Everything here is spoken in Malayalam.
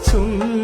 从